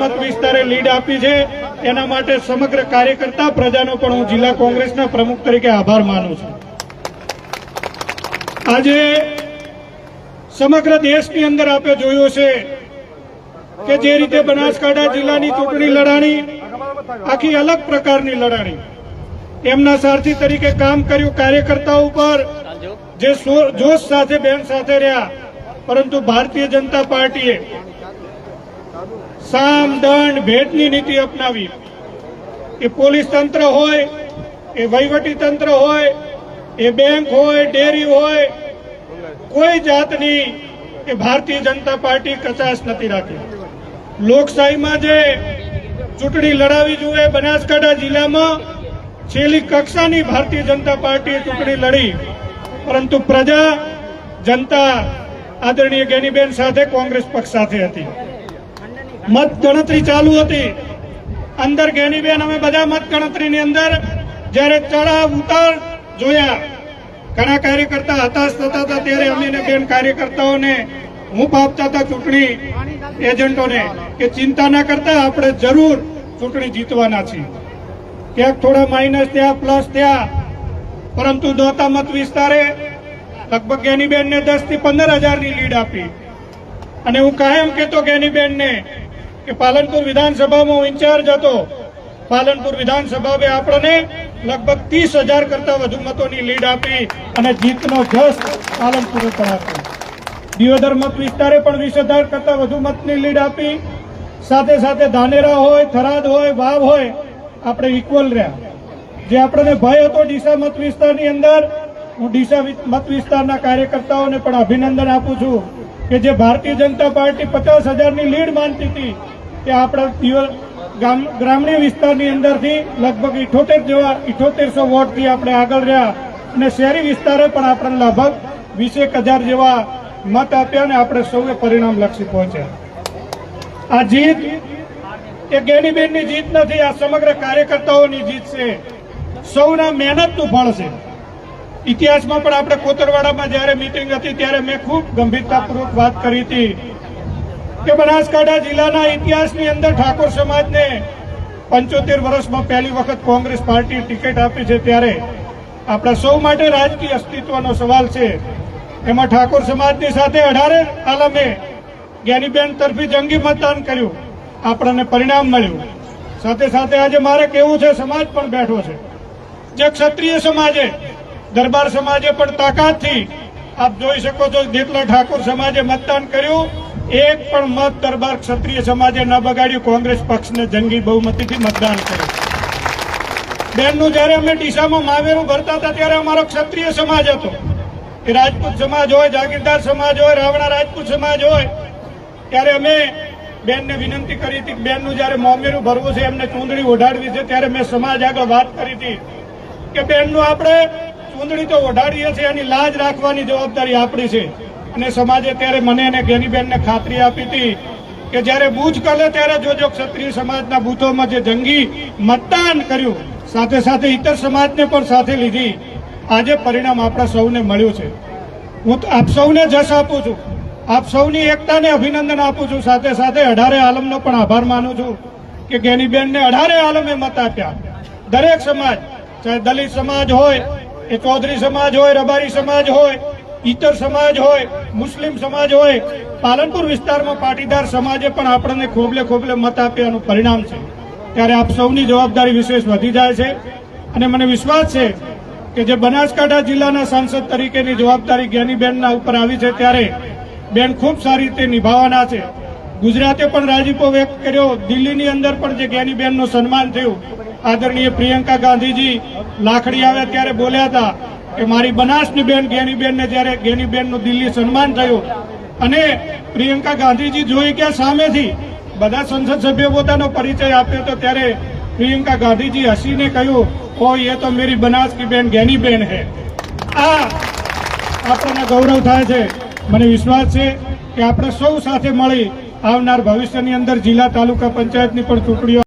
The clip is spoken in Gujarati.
મત વિસ્તારે લીડ આપી છે. એના માટે સમગ્ર કાર્યકર્તા પ્રજાનો પણ હું જિલ્લા કોંગ્રેસના પ્રમુખ તરીકે આભાર માનું છું. આજે સમગ્ર દેશની અંદર આપણે જોયું છે કે જે રીતે બનાસકાંઠા જિલ્લાની ચૂંટણી લડાણી, આખી અલગ પ્રકારની લડાણી. એમના સારથી તરીકે કામ કર્યું કાર્યકર્તાઓ ઉપર. જે જોશ સાથે, બેન સાથે રહ્યા. પરંતુ ભારતીય જનતા પાર્ટીએ સામ દંડ ભેટની નીતિ અપનાવી એ પોલીસ તંત્ર હોય, એ વહીવટી તંત્ર હોય, એ બેંક હોય, ડેરી હોય, કોઈ જાતની એ ભારતીય જનતા પાર્ટી કચાશ નથી રાખી. લોકશાહીમાં જે ચૂંટણી લડાવી જોઈએ બનાસકાંઠા જિલ્લામાં, છેલ્લી કક્ષાની ભારતીય જનતા પાર્ટીએ ચૂંટણી લડી. પરંતુ પ્રજા જનતા આદરણીય ગેનીબેન સાથે કોંગ્રેસ પક્ષ સાથે હતી. મત ગણતરી ચાલુ હતી. અંદર ગેનીબેન, અમે બધા મત ગણતરીની અંદર જ્યારે ચડાવ ઉતાર જોયા, ઘણા કાર્યકર્તા હતાશ થતા હતા, ત્યારે અમે બેન કાર્યકર્તાઓને, હું આપતા હતા ચૂંટણી એજન્ટોને, કે ચિંતા ના કરતા આપણે જરૂર ચૂંટણી જીતવાના છીએ. ક્યાંક થોડા માઇનસ થયા પ્લસ થયા, પરંતુ દોતા મત વિસ્તારે લગભગ ગેનીબેનને દસથી પંદર હજારની લીડ આપી. અને હું કાયમ કહેતો ગેનીબેનને કે પાલનપુર વિધાનસભામાં હું ઇન્ચાર્જ હતો. પાલનપુર વિધાનસભાએ આપણને લગભગ ત્રીસ હજાર કરતા વધુ મતોની લીડ આપી અને જીતનો જસ પાલનપુર પણ આપ્યો દિયોદર મત વિસ્તારે પણ વીસ હજાર કરતા વધુ મતની લીડ આપી. સાથે સાથે ધાનેરા હોય, થરાદ હોય, વાવ હોય, આપણે ઇક્વલ રહ્યા. જે આપણને ભય હતો ડીસા મત વિસ્તારની અંદર, હું ડીસા મત વિસ્તારના કાર્યકર્તાઓને પણ અભિનંદન આપું છું કે જે ભારતીય જનતા પાર્ટી પચાસ હજારની લીડ માનતી હતી તે આપણા દિવસ ગામ ગ્રામીણ વિસ્તારની અંદરથી લગભગ ઇઠોતેર જેવા ઇઠોતેરસો વોટથી આપણે આગળ રહ્યા અને શહેરી વિસ્તારે પણ આપણને લગભગ વીસેક હજાર જેવા મત આપ્યા અને આપણે સૌએ પરિણામલક્ષી પહોંચ્યા. આ જીત એ ગેનીબેનની જીત નથી, આ સમગ્ર કાર્યકર્તાઓની જીત છે. સૌના મહેનતનું ફળ છે. ઇતિહાસમાં પણ આપણે કોતરવાડામાં જ્યારે મિટિંગ હતી ત્યારે મેં ખૂબ ગંભીરતાપૂર્વક વાત કરી હતી. કે બનાસકાંઠા જિલ્લાના ઇતિહાસની અંદર ઠાકોર સમાજને પંચોતેર વર્ષમાં પહેલી વખત કોંગ્રેસ પાર્ટી ટિકિટ આપી છે ત્યારે આપણા સૌ માટે રાજકીય અસ્તિત્વનો સવાલ છે. એમાં ઠાકોર સમાજની સાથે અઢારે આલમે જ્ઞાનીબેન તરફી જંગી મતદાન કર્યું. આપણને પરિણામ મળ્યું. સાથે સાથે આજે મારે કેવું છે, સમાજ પણ બેઠો છે. જે ક્ષત્રિય સમાજે, દરબાર સમાજે પણ તાકાતથી આપ જોઈ શકો છો, જેટલા ઠાકોર સમાજે મતદાન કર્યું એક પણ મત દરબાર ક્ષત્રિય સમાજે ન બગાડ્યું. કોંગ્રેસ પક્ષને જંગી બહુમતીથી મતદાન કર્યું. બેનનું જ્યારે અમે ડીસામાં માવેરું ભરતા હતા ત્યારે અમારો ક્ષત્રિય સમાજ હતો. એ રાજપૂત સમાજ હોય, જાગીરદાર સમાજ હોય, રાવણા રાજપૂત સમાજ હોય, ત્યારે અમે બેનને વિનંતી કરી હતી બેનનું જ્યારે મોમેરું ભરવું છે, એમને ચૂંદડી ઓઢાડવી છે, ત્યારે મેં સમાજ આગળ વાત કરી હતી કે બેનનું આપણે ચૂંદડી તો ઓઢાડીએ છીએ, એની લાજ રાખવાની જવાબદારી આપણી છે. અને સમાજે ત્યારે મને અને ગેનીબેનને ખાતરી આપી હતી કે જ્યારે બૂથ કરે ત્યારે જોજો ક્ષત્રિય સમાજના બૂથોમાં જે જંગી મતદાન કર્યું, સાથે સાથે ઇતર સમાજને પણ સાથે લીધી, આજે પરિણામ આપણા સૌને મળ્યું છે. હું આપ સૌને જશ આપું છું. આપ સૌની એકતાને અભિનંદન આપું છું. સાથે સાથે અઢારે આલમનો પણ આભાર માનું છું કે ગેનીબેનને અઢારે આલમે મત આપ્યા. દરેક સમાજ, ચાહે દલિત સમાજ હોય, એ ચૌધરી સમાજ હોય, રબારી સમાજ હોય ઇતર સમાજ હોય, મુસ્લિમ સમાજ હોય, પાલનપુર વિસ્તારમાં પાટીદાર સમાજે પણ આપણને ખોબલે ખોબલે મત આપ્યાનું પરિણામ છે. ત્યારે આપ સૌની જવાબદારી વિશેષ વધી જાય છે. અને મને વિશ્વાસ છે કે જે બનાસકાંઠા જિલ્લાના સાંસદ તરીકેની જવાબદારી જ્ઞાનીબેનના ઉપર આવી છે ત્યારે બેન ખૂબ સારી રીતે નિભાવવાના છે. ગુજરાતે પણ રાજીપો વ્યક્ત કર્યો. દિલ્હીની અંદર પણ જે જ્ઞાનીબેનનું સન્માન થયું આદરણીય પ્રિયંકા ગાંધીજી લાખડી આવ્યા ત્યારે બોલ્યા હતા કે મારી બનાસની બેન, ગેનીબેનને જ્યારે ગેનીબેનનું દિલ્હી સન્માન થયું અને પ્રિયંકા ગાંધીજી જોઈ ગયા સામેથી બધા સંસદ સભ્યો પોતાનો પરિચય આપ્યો હતો ત્યારે પ્રિયંકા ગાંધીજી હસીને કહ્યું ઓ એ તો મેરી બનાસ કી બેન ગેની બેન હે. આ આપણને ગૌરવ થાય છે. મને વિશ્વાસ છે કે આપણે સૌ સાથે મળી આવનાર ભવિષ્યની અંદર જિલ્લા તાલુકા પંચાયતની પણ ચૂંટણીઓ